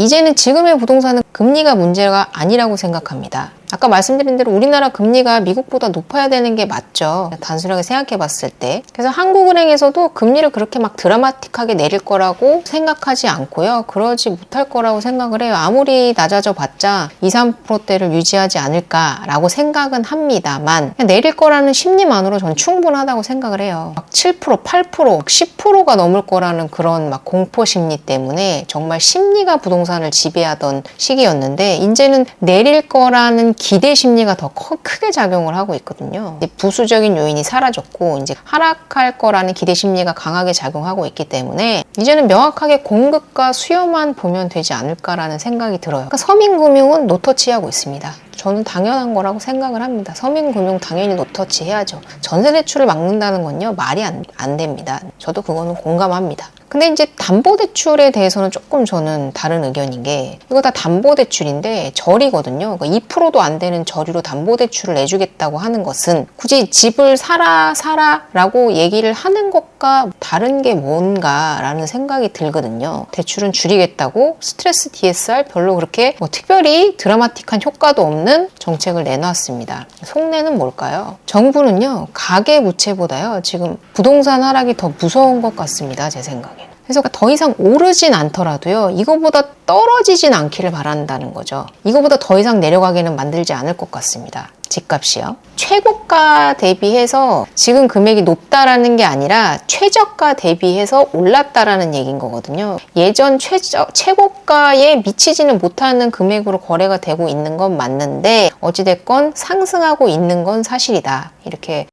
이제는 지금의 부동산은 금리가 문제가 아니라고 생각합니다. 아까 말씀드린 대로 우리나라 금리가 미국보다 높아야 되는 게 맞죠. 단순하게 생각해 봤을 때. 그래서 한국은행에서도 금리를 그렇게 막 드라마틱하게 내릴 거라고 생각하지 않고요. 그러지 못할 거라고 생각을 해요. 아무리 낮아져 봤자 2, 3%대를 유지하지 않을까라고 생각은 합니다만 내릴 거라는 심리만으로 전 충분하다고 생각을 해요. 막 7%, 8%, 10%가 넘을 거라는 그런 막 공포 심리 때문에 정말 심리가 부동산을 지배하던 시기였는데 이제는 내릴 거라는 기대 심리가 더 커- 크게 작용을 하고 있거든요. 부수적인 요인이 사라졌고 이제 하락할 거라는 기대 심리가 강하게 작용하고 있기 때문에 이제는 명확하게 공급과 수요만 보면 되지 않을까라는 생각이 들어요. 그러니까 서민금융은 노터치하고 있습니다. 저는 당연한 거라고 생각을 합니다. 서민금융 당연히 노터치 해야죠. 전세 대출을 막는다는 건요 말이 안, 안 됩니다. 저도 그거는 공감합니다. 근데 이제 담보대출에 대해서는 조금 저는 다른 의견인 게 이거 다 담보대출인데 절이거든요. 그러니까 2%도 안 되는 절이로 담보대출을 내주겠다고 하는 것은 굳이 집을 사라 사라 라고 얘기를 하는 것과 다른 게 뭔가라는 생각이 들거든요. 대출은 줄이겠다고 스트레스 DSR 별로 그렇게 뭐 특별히 드라마틱한 효과도 없는 정책을 내놨습니다. 속내는 뭘까요? 정부는요 가계 부채보다요 지금 부동산 하락이 더 무서운 것 같습니다. 제 생각에. 그래서 더 이상 오르진 않더라도요, 이거보다 떨어지진 않기를 바란다는 거죠. 이거보다 더 이상 내려가기는 만들지 않을 것 같습니다. 집값이요. 최고가 대비해서 지금 금액이 높다라는 게 아니라 최저가 대비해서 올랐다라는 얘기인 거거든요. 예전 최저, 최고가에 미치지는 못하는 금액으로 거래가 되고 있는 건 맞는데 어찌됐건 상승하고 있는 건 사실이다. 이렇게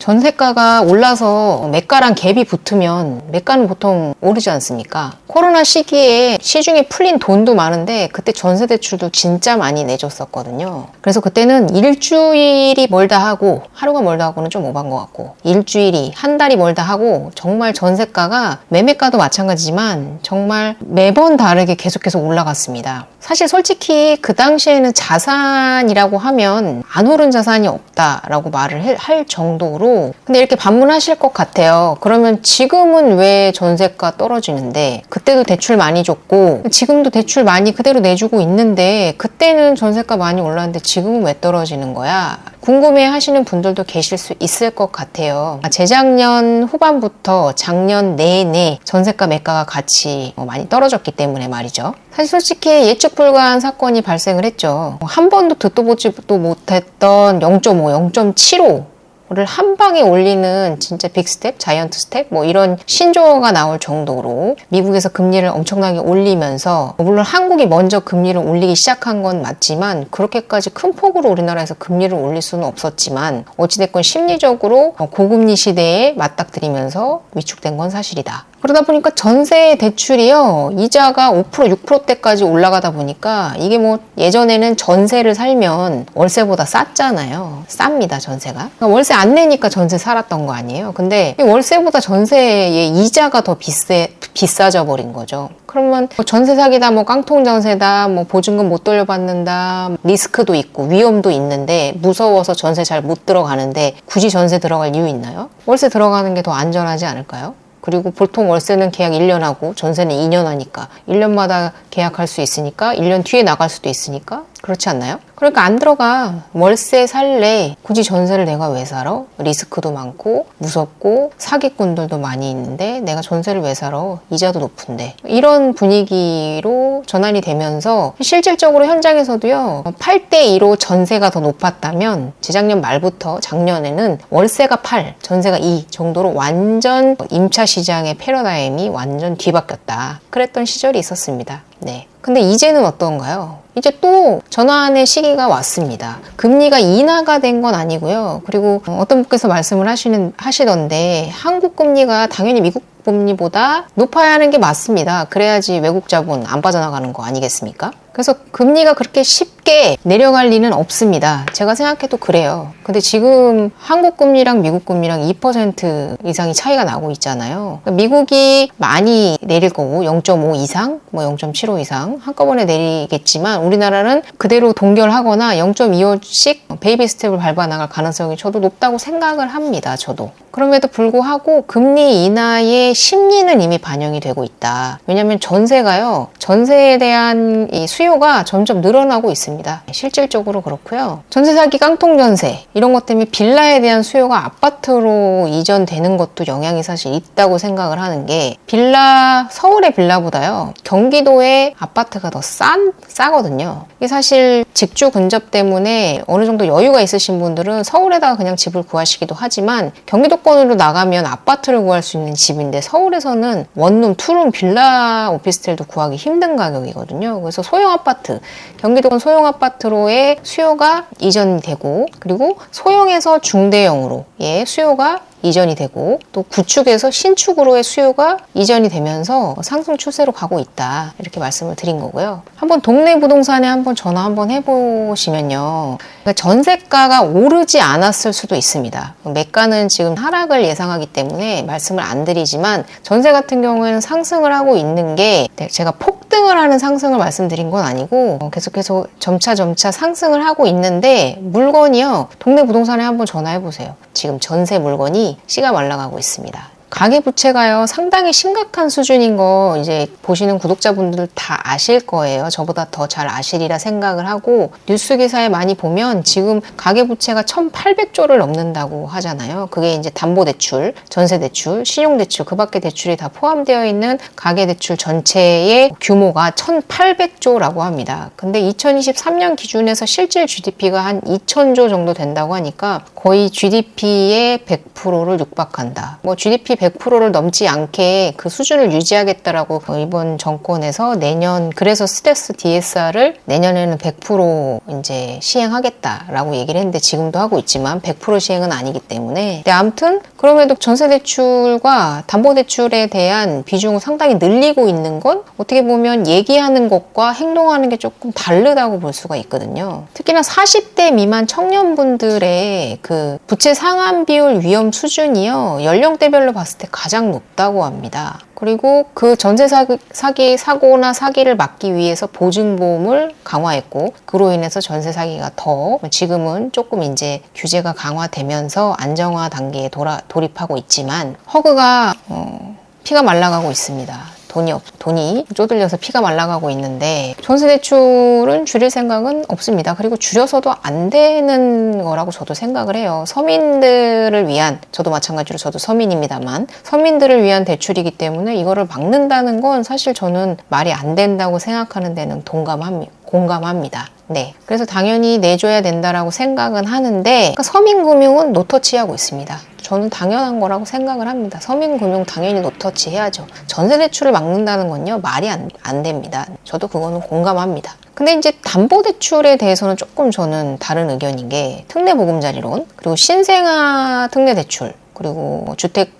전세가가 올라서 매가랑 갭이 붙으면 매가는 보통 오르지 않습니까? 코로나 시기에 시중에 풀린 돈도 많은데 그때 전세 대출도 진짜 많이 내줬었거든요. 그래서 그때는 일주일이 멀다 하고 하루가 멀다 하고는 좀 오반 것 같고 일주일이 한 달이 멀다 하고 정말 전세가가 매매가도 마찬가지지만 정말 매번 다르게 계속해서 올라갔습니다. 사실 솔직히 그 당시에는 자산이라고 하면 안 오른 자산이 없다라고 말을 해- 할 정도로 근데 이렇게 반문하실 것 같아요. 그러면 지금은 왜 전세가 떨어지는데 그때도 대출 많이 줬고 지금도 대출 많이 그대로 내주고 있는데 그때는 전세가 많이 올랐는데 지금은 왜 떨어지는 거야? 궁금해 하시는 분들도 계실 수 있을 것 같아요. 아, 재작년 후반부터 작년 내내 전세가 매가가 같이 어, 많이 떨어졌기 때문에 말이죠. 사실 솔직히 예측 불가한 사건이 발생을 했죠. 한 번도 듣도 보지도 못했던 0.5, 0.75 를 한 방에 올리는 진짜 빅스텝, 자이언트 스텝 뭐 이런 신조어가 나올 정도로 미국에서 금리를 엄청나게 올리면서 물론 한국이 먼저 금리를 올리기 시작한 건 맞지만 그렇게까지 큰 폭으로 우리나라에서 금리를 올릴 수는 없었지만 어찌됐건 심리적으로 고금리 시대에 맞닥뜨리면서 위축된 건 사실이다. 그러다 보니까 전세 대출이요 이자가 5% 6%대까지 올라가다 보니까 이게 뭐 예전에는 전세를 살면 월세보다 쌌잖아요 쌉니다 전세가 그러니까 월세 안 내니까 전세 살았던 거 아니에요 근데 이 월세보다 전세의 이자가 더 비싸 비싸져 버린 거죠 그러면 뭐 전세 사기다 뭐 깡통 전세다 뭐 보증금 못 돌려받는다 리스크도 있고 위험도 있는데 무서워서 전세 잘 못 들어가는데 굳이 전세 들어갈 이유 있나요? 월세 들어가는 게 더 안전하지 않을까요? 그리고 보통 월세는 계약 1년 하고 전세는 2년 하니까 1년마다 계약할 수 있으니까 1년 뒤에 나갈 수도 있으니까 그렇지 않나요? 그러니까 안 들어가. 월세 살래. 굳이 전세를 내가 왜 살아? 리스크도 많고 무섭고 사기꾼들도 많이 있는데 내가 전세를 왜 살아? 이자도 높은데. 이런 분위기로 전환이 되면서 실질적으로 현장에서도요. 8대 2로 전세가 더 높았다면 재작년 말부터 작년에는 월세가 8, 전세가 2 정도로 완전 임차 시장의 패러다임이 완전 뒤바뀌었다. 그랬던 시절이 있었습니다. 네. 근데 이제는 어떤가요? 이제 또 전환의 시기가 왔습니다. 금리가 인하가 된 건 아니고요. 그리고 어떤 분께서 말씀을 하시는 하시던데 한국 금리가 당연히 미국 금리보다 높아야 하는 게 맞습니다. 그래야지 외국 자본 안 빠져나가는 거 아니겠습니까? 그래서 금리가 그렇게 쉽게 쉽게 내려갈 리는 없습니다. 제가 생각해도 그래요. 근데 지금 한국 금리랑 미국 금리랑 2% 이상이 차이가 나고 있잖아요. 그러니까 미국이 많이 내릴 거고 0.5 이상, 뭐 0.75 이상 한꺼번에 내리겠지만 우리나라는 그대로 동결하거나 0.25씩 베이비 스텝을 밟아 나갈 가능성이 저도 높다고 생각을 합니다. 저도. 그럼에도 불구하고 금리 인하의 심리는 이미 반영이 되고 있다. 왜냐하면 전세가요, 전세에 대한 이 수요가 점점 늘어나고 있습니다. 실질적으로 그렇고요. 전세 사기 깡통 전세 이런 것 때문에 빌라에 대한 수요가 아파트로 이전되는 것도 영향이 사실 있다고 생각을 하는 게 빌라 서울의 빌라보다요 경기도의 아파트가 더 싼 싸거든요. 이게 사실 직주 근접 때문에 어느 정도 여유가 있으신 분들은 서울에다가 그냥 집을 구하시기도 하지만 경기도권으로 나가면 아파트를 구할 수 있는 집인데 서울에서는 원룸, 투룸, 빌라 오피스텔도 구하기 힘든 가격이거든요. 그래서 소형 아파트, 경기도권 소형 아파트로의 수요가 이전이 되고 그리고 소형에서 중대형으로 예 수요가 이전이 되고 또 구축에서 신축으로의 수요가 이전이 되면서 상승 추세로 가고 있다 이렇게 말씀을 드린 거고요. 한번 동네 부동산에 한번 전화 한번 해보시면요. 그러니까 전세가가 오르지 않았을 수도 있습니다. 매가는 지금 하락을 예상하기 때문에 말씀을 안 드리지만 전세 같은 경우에는 상승을 하고 있는 게 제가 폭등을 하는 상승을 말씀드린 건 아니고 계속해서 점차 점차 상승을 하고 있는데 물건이요. 동네 부동산에 한번 전화해 보세요. 지금 전세 물건이 씨가 말라가고 있습니다. 가계 부채가요 상당히 심각한 수준인 거 이제 보시는 구독자분들 다 아실 거예요. 저보다 더 잘 아시리라 생각을 하고 뉴스 기사에 많이 보면 지금 가계 부채가 1,800조를 넘는다고 하잖아요. 그게 이제 담보 대출, 전세 대출, 신용 대출 그밖에 대출이 다 포함되어 있는 가계 대출 전체의 규모가 1,800조라고 합니다. 근데 2023년 기준에서 실질 GDP가 한 2,000조 정도 된다고 하니까 거의 GDP의 100%를 육박한다. 뭐 GDP 100%를 넘지 않게 그 수준을 유지하겠다라고 이번 정권에서 내년 그래서 스트레스 DSR을 내년에는 100% 이제 시행하겠다라고 얘기를 했는데 지금도 하고 있지만 100% 시행은 아니기 때문에 근데 아무튼 그럼에도 전세 대출과 담보 대출에 대한 비중을 상당히 늘리고 있는 건 어떻게 보면 얘기하는 것과 행동하는 게 조금 다르다고 볼 수가 있거든요. 특히나 40대 미만 청년분들의 그 부채 상환 비율 위험 수준이요 연령대별로 봤을 때 가장 높다고 합니다. 그리고 그 전세 사기, 사기 사고나 사기를 막기 위해서 보증보험을 강화했고 그로 인해서 전세 사기가 더 지금은 조금 이제 규제가 강화되면서 안정화 단계에 돌아, 돌입하고 있지만 허그가 어, 피가 말라가고 있습니다. 돈이 없, 돈이 쪼들려서 피가 말라가고 있는데 전세 대출은 줄일 생각은 없습니다. 그리고 줄여서도 안 되는 거라고 저도 생각을 해요. 서민들을 위한 저도 마찬가지로 저도 서민입니다만 서민들을 위한 대출이기 때문에 이거를 막는다는 건 사실 저는 말이 안 된다고 생각하는 데는 동감합니다. 공감합니다. 네. 그래서 당연히 내줘야 된다라고 생각은 하는데 그러니까 서민금융은 노터치하고 있습니다. 저는 당연한 거라고 생각을 합니다. 서민금융 당연히 노터치 해야죠. 전세대출을 막는다는 건요, 말이 안, 안 됩니다. 저도 그거는 공감합니다. 근데 이제 담보대출에 대해서는 조금 저는 다른 의견인 게 특례보금자리론, 그리고 신생아 특례대출, 그리고 주택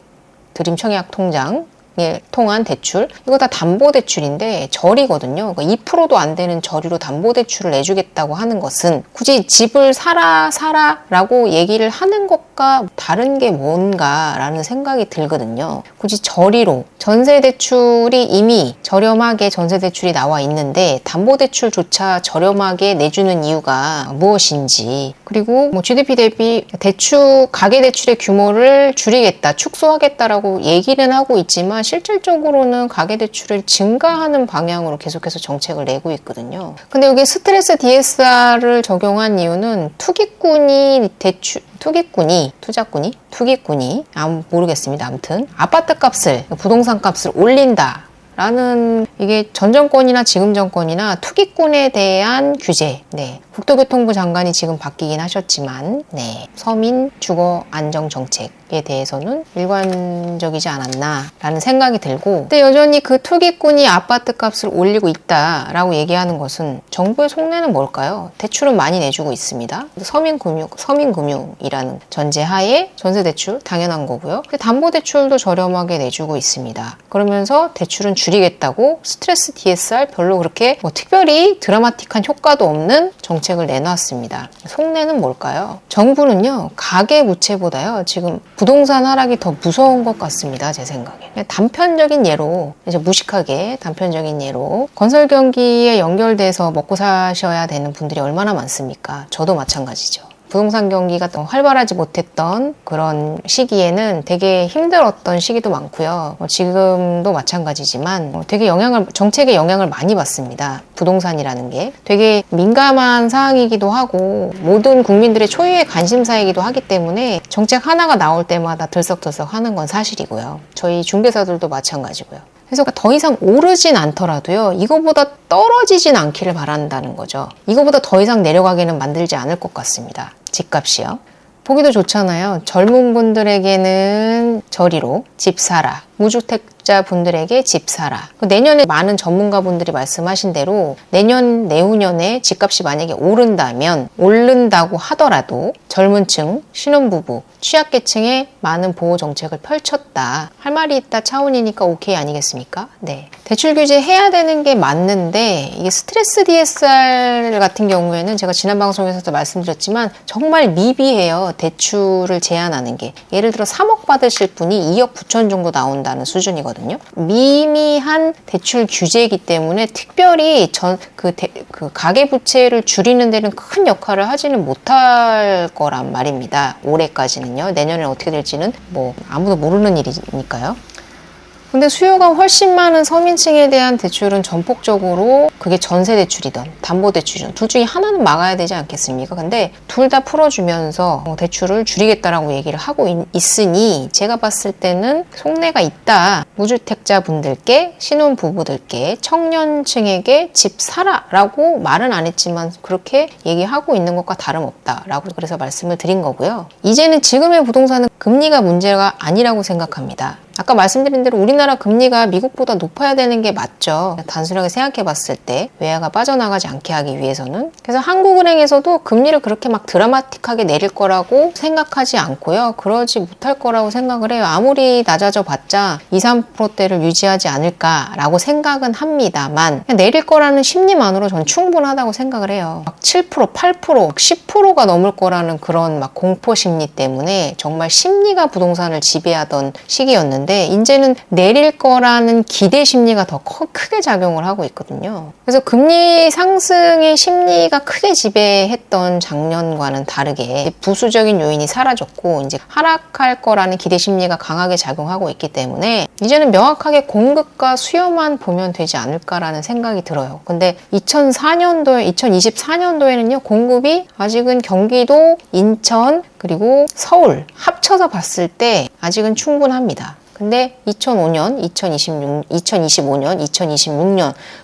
드림 청약 통장, 예, 통한 대출 이거 다 담보 대출인데 절이거든요. 그러니까 2%도 안 되는 저리로 담보 대출을 내주겠다고 하는 것은 굳이 집을 사라 사라 라고 얘기를 하는 것과 다른 게 뭔가라는 생각이 들거든요. 굳이 저리로 전세 대출이 이미 저렴하게 전세 대출이 나와 있는데 담보 대출조차 저렴하게 내주는 이유가 무엇인지 그리고 뭐 GDP 대비 대출 가계 대출의 규모를 줄이겠다 축소하겠다라고 얘기는 하고 있지만 실질적으로는 가계대출을 증가하는 방향으로 계속해서 정책을 내고 있거든요. 근데 여기 스트레스 DSR을 적용한 이유는 투기꾼이 대출 투기꾼이 투자꾼이 투기꾼이 아 모르겠습니다. 아무튼 아파트 값을 부동산 값을 올린다. 라는 이게 전 정권이나 지금 정권이나 투기꾼에 대한 규제. 네. 국토교통부 장관이 지금 바뀌긴 하셨지만 네. 서민 주거 안정 정책 에 대해서는 일관적이지 않았나라는 생각이 들고 근데 여전히 그 투기꾼이 아파트 값을 올리고 있다라고 얘기하는 것은 정부의 속내는 뭘까요? 대출은 많이 내주고 있습니다. 서민금융, 서민금융이라는 전제하에 전세대출 당연한 거고요. 담보대출도 저렴하게 내주고 있습니다. 그러면서 대출은 줄이겠다고 스트레스 DSR 별로 그렇게 뭐 특별히 드라마틱한 효과도 없는 정책을 내놨습니다. 속내는 뭘까요? 정부는요, 가계 부채보다요, 지금 부동산 하락이 더 무서운 것 같습니다. 제 생각에. 단편적인 예로, 이제 무식하게 단편적인 예로, 건설 경기에 연결돼서 먹고 사셔야 되는 분들이 얼마나 많습니까? 저도 마찬가지죠. 부동산 경기가 더 활발하지 못했던 그런 시기에는 되게 힘들었던 시기도 많고요. 뭐 지금도 마찬가지지만 뭐 되게 영향을 정책에 영향을 많이 받습니다. 부동산이라는 게 되게 민감한 사항이기도 하고 모든 국민들의 초유의 관심사이기도 하기 때문에 정책 하나가 나올 때마다 들썩들썩 하는 건 사실이고요. 저희 중개사들도 마찬가지고요. 그래서 더 이상 오르진 않더라도요, 이거보다 떨어지진 않기를 바란다는 거죠. 이거보다 더 이상 내려가기는 만들지 않을 것 같습니다. 집값이요. 보기도 좋잖아요. 젊은 분들에게는 저리로 집 사라. 무주택 자 분들에게 집 사라. 그 내년에 많은 전문가분들이 말씀하신 대로 내년, 내후년에 집값이 만약에 오른다면 오른다고 하더라도 젊은 층, 신혼부부, 취약계층에 많은 보호 정책을 펼쳤다. 할 말이 있다 차원이니까 오케이 아니겠습니까? 네. 대출 규제 해야 되는 게 맞는데 이게 스트레스 DSR 같은 경우에는 제가 지난 방송에서도 말씀드렸지만 정말 미비해요. 대출을 제한하는 게. 예를 들어 3억 받으실 분이 2억 9천 정도 나온다는 수준이거든요. 미미한 대출 규제이기 때문에 특별히 전그 그 가계 부채를 줄이는 데는 큰 역할을 하지는 못할 거란 말입니다. 올해까지는요. 내년에 어떻게 될지는 뭐 아무도 모르는 일이니까요. 근데 수요가 훨씬 많은 서민층에 대한 대출은 전폭적으로 그게 전세 대출이든 담보 대출이든 둘 중에 하나는 막아야 되지 않겠습니까? 근데 둘 다 풀어주면서 어, 대출을 줄이겠다라고 얘기를 하고 있, 으니 제가 봤을 때는 속내가 있다. 무주택자 분들께 신혼 부부들께 청년층에게 집 사라라고 말은 안 했지만 그렇게 얘기하고 있는 것과 다름없다라고 그래서 말씀을 드린 거고요. 이제는 지금의 부동산은 금리가 문제가 아니라고 생각합니다. 아까 말씀드린 대로 우리나라 금리가 미국보다 높아야 되는 게 맞죠. 단순하게 생각해 봤을 때 외화가 빠져나가지 않게 하기 위해서는. 그래서 한국은행에서도 금리를 그렇게 막 드라마틱하게 내릴 거라고 생각하지 않고요. 그러지 못할 거라고 생각을 해요. 아무리 낮아져 봤자 2, 3%대를 유지하지 않을까라고 생각은 합니다만 내릴 거라는 심리만으로 전 충분하다고 생각을 해요. 막 7%, 8%, 10%가 넘을 거라는 그런 막 공포 심리 때문에 정말 심리가 부동산을 지배하던 시기였는데 이제는 내릴 거라는 기대 심리가 더 커- 크게 작용을 하고 있거든요. 그래서 금리 상승의 심리가 크게 지배했던 작년과는 다르게 부수적인 요인이 사라졌고 이제 하락할 거라는 기대 심리가 강하게 작용하고 있기 때문에 이제는 명확하게 공급과 수요만 보면 되지 않을까라는 생각이 들어요. 근데 2004년도에 2024년도에는요 공급이 아직은 경기도, 인천 그리고 서울 합쳐서 봤을 때 아직은 충분합니다. 근데 2005년, 2026, 2025년,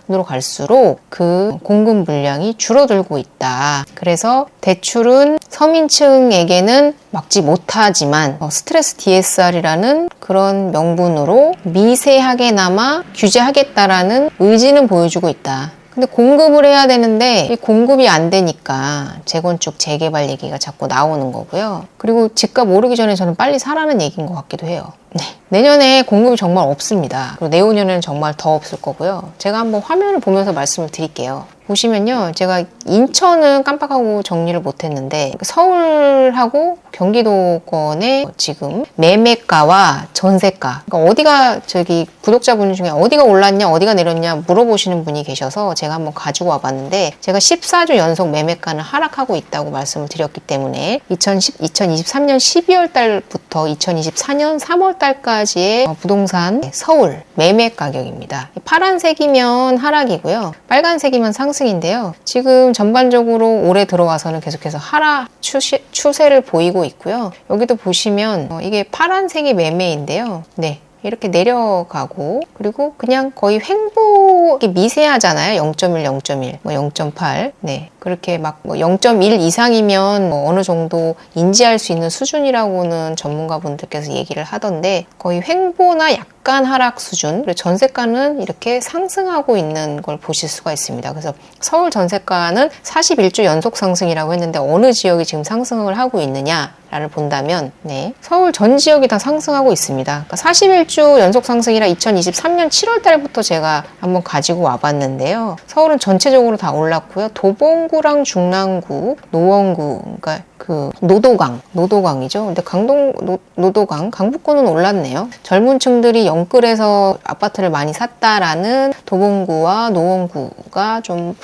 2026년으로 갈수록 그 공급 물량이 줄어들고 있다. 그래서 대출은 서민층에게는 막지 못하지만 어, 스트레스 DSR이라는 그런 명분으로 미세하게나마 규제하겠다라는 의지는 보여주고 있다. 근데 공급을 해야 되는데 이 공급이 안 되니까 재건축 재개발 얘기가 자꾸 나오는 거고요. 그리고 집값 오르기 전에 저는 빨리 사라는 얘기인 것 같기도 해요. 네. 내년에 공급이 정말 없습니다. 그리고 내후년에는 정말 더 없을 거고요. 제가 한번 화면을 보면서 말씀을 드릴게요. 보시면요. 제가 인천은 깜빡하고 정리를 못 했는데 서울하고 경기도권의 지금 매매가와 전세가 그러니까 어디가 저기 구독자분 중에 어디가 올랐냐 어디가 내렸냐 물어보시는 분이 계셔서 제가 한번 가지고 와봤는데 제가 14주 연속 매매가는 하락하고 있다고 말씀을 드렸기 때문에 2010, 2023년 12월 달부터 2024년 3월 달까지의 부동산 서울 매매 가격입니다. 파란색이면 하락이고요. 빨간색이면 상승인데요. 지금 전반적으로 올해 들어와서는 계속해서 하락 추세, 추세를 보이고 있고요. 여기도 보시면 어, 이게 파란색이 매매인데요. 네. 이렇게 내려가고 그리고 그냥 거의 횡보이 미세하잖아요. 0.1, 0.1, 뭐 0.8. 네. 그렇게 막 뭐 0.1 이상이면 뭐 어느 정도 인지할 수 있는 수준이라고는 전문가분들께서 얘기를 하던데 거의 횡보나 약간 하락 수준 그리고 전세가는 이렇게 상승하고 있는 걸 보실 수가 있습니다. 그래서 서울 전세가는 41주 연속 상승이라고 했는데 어느 지역이 지금 상승을 하고 있느냐 라 를 본다면 네, 서울 전 지역이 다 상승하고 있습니다. 그러니까 41주 연속 상승이라 2023년 7월 달부터 제가 한번 가지고 와봤는데요. 서울은 전체적으로 다 올랐고요. 도봉구랑 중랑구, 노원구, 그러니까 그 노도강, 노도강이죠. 근데 강동 노, 노도강, 강북구는 올랐네요. 젊은 층들이 영끌에서 아파트를 많이 샀다라는 도봉구와 노원구가 좀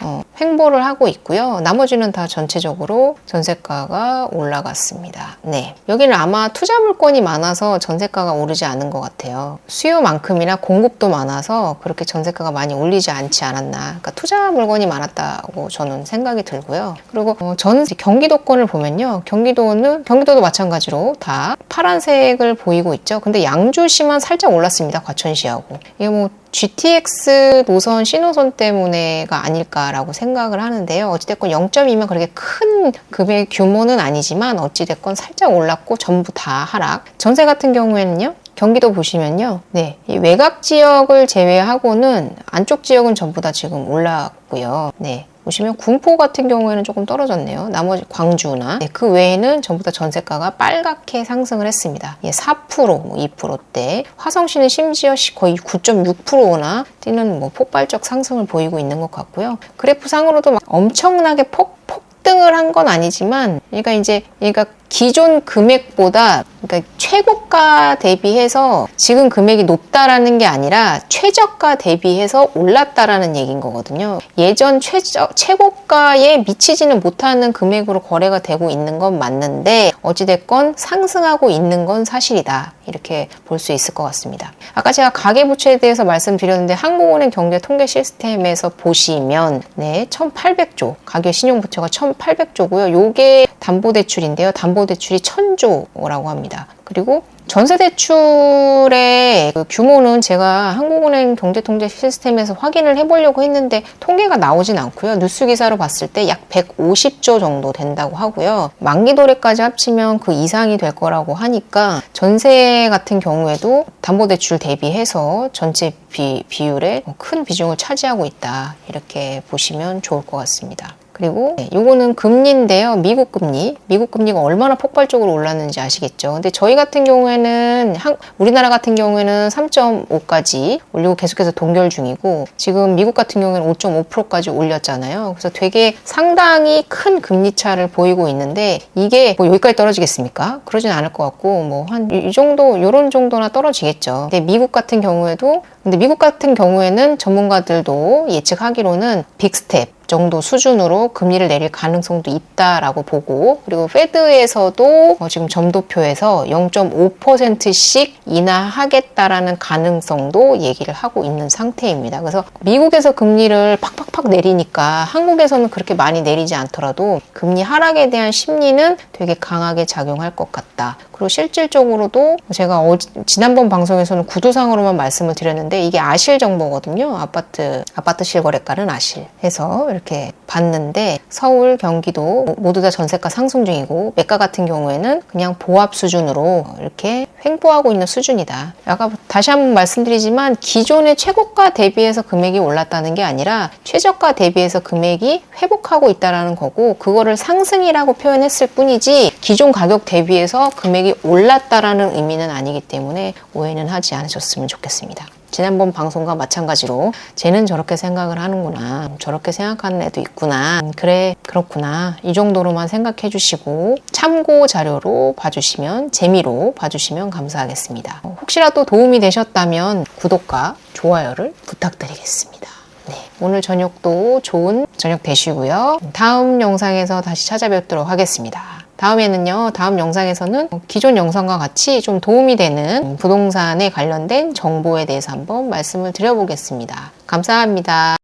어, 횡보를 하고 있고요. 나머지는 다 전체적으로 전세가가 올라갔습니다. 네. 여기는 아마 투자 물건이 많아서 전세가가 오르지 않은 것 같아요. 수요만큼이나 공급도 많아서 그렇게 전세가가 많이 올리지 않지 않았나. 그러니까 투자 물건이 많았다고 저는 생각이 들고요. 그리고 어, 이제 경기도권을 보면요. 경기도는, 경기도도 마찬가지로 다 파란색을 보이고 있죠. 근데 양주시만 살짝 올랐습니다. 과천시하고. 이게 뭐 GTX 노선 신호선 때문에가 아닐까라고 생각을 하는데요. 어찌됐건 0.2면 그렇게 큰 금액 규모는 아니지만 어찌됐건 살짝 올랐고 전부 다 하락. 전세 같은 경우에는요. 경기도 보시면요. 네. 이 외곽 지역을 제외하고는 안쪽 지역은 전부 다 지금 올랐고요. 네. 보시면 군포 같은 경우에는 조금 떨어졌네요. 나머지 광주나 네, 그 외에는 전부 다 전세가가 빨갛게 상승을 했습니다. 예, 4%, 뭐 2%대. 화성시는 심지어 시- 거의 9.6%나 뛰는 뭐 폭발적 상승을 보이고 있는 것 같고요. 그래프 상으로도 막 엄청나게 폭 폭등을 한 건 아니지만, 그러니까 이제 얘가 기존 금액보다 그러니까 최고가 대비해서 지금 금액이 높다라는 게 아니라 최저가 대비해서 올랐다라는 얘기인 거거든요. 예전 최저, 최고가에 미치지는 못하는 금액으로 거래가 되고 있는 건 맞는데 어찌됐건 상승하고 있는 건 사실이다. 이렇게 볼 수 있을 것 같습니다. 아까 제가 가계부채에 대해서 말씀드렸는데 한국은행 경제 통계 시스템에서 보시면 네, 1,800조 가계 신용부채가 1,800조고요. 요게 담보대출인데요. 담보 대출이 1,000조라고 합니다. 그리고 전세 대출의 그 규모는 제가 한국은행 경제통제 시스템에서 확인을 해보려고 했는데 통계가 나오진 않고요. 뉴스 기사로 봤을 때 약 150조 정도 된다고 하고요. 만기 도래까지 합치면 그 이상이 될 거라고 하니까 전세 같은 경우에도 담보대출 대비해서 전체 비, 비율에 큰 비중을 차지하고 있다. 이렇게 보시면 좋을 것 같습니다. 그리고 네, 요거는 금리인데요. 미국 금리. 미국 금리가 얼마나 폭발적으로 올랐는지 아시겠죠? 근데 저희 같은 경우에는 한, 우리나라 같은 경우에는 3.5까지 올리고 계속해서 동결 중이고 지금 미국 같은 경우에는 5.5%까지 올렸잖아요. 그래서 되게 상당히 큰 금리 차를 보이고 있는데 이게 뭐 여기까지 떨어지겠습니까? 그러진 않을 것 같고 뭐 한 이 정도 요런 정도나 떨어지겠죠. 근데 미국 같은 경우에도 근데 미국 같은 경우에는 전문가들도 예측하기로는 빅스텝 정도 수준으로 금리를 내릴 가능성도 있다라고 보고 그리고 페드에서도 어, 지금 점도표에서 0.5%씩 인하하겠다라는 가능성도 얘기를 하고 있는 상태입니다. 그래서 미국에서 금리를 팍팍팍 내리니까 한국에서는 그렇게 많이 내리지 않더라도 금리 하락에 대한 심리는 되게 강하게 작용할 것 같다. 그리고 실질적으로도 제가 어, 지난번 방송에서는 구두상으로만 말씀을 드렸는데 이게 아실 정보거든요. 아파트 아파트 실거래가는 아실 해서 이렇게 봤는데 서울, 경기도 모두 다 전세가 상승 중이고 매가 같은 경우에는 그냥 보합 수준으로 이렇게 횡보하고 있는 수준이다. 아까 다시 한번 말씀드리지만 기존의 최고가 대비해서 금액이 올랐다는 게 아니라 최저가 대비해서 금액이 회복하고 있다라는 거고 그거를 상승이라고 표현했을 뿐이지 기존 가격 대비해서 금액이 올랐다라는 의미는 아니기 때문에 오해는 하지 않으셨으면 좋겠습니다. 지난번 방송과 마찬가지로 쟤는 저렇게 생각을 하는구나 저렇게 생각하는 애도 있구나 음, 그래 그렇구나 이 정도로만 생각해 주시고 참고 자료로 봐주시면 재미로 봐주시면 감사하겠습니다. 어, 혹시라도 도움이 되셨다면 구독과 좋아요를 부탁드리겠습니다. 네, 오늘 저녁도 좋은 저녁 되시고요. 다음 영상에서 다시 찾아뵙도록 하겠습니다 다음에는요, 다음 영상에서는 기존 영상과 같이 좀 도움이 되는 부동산에 관련된 정보에 대해서 한번 말씀을 드려보겠습니다. 감사합니다.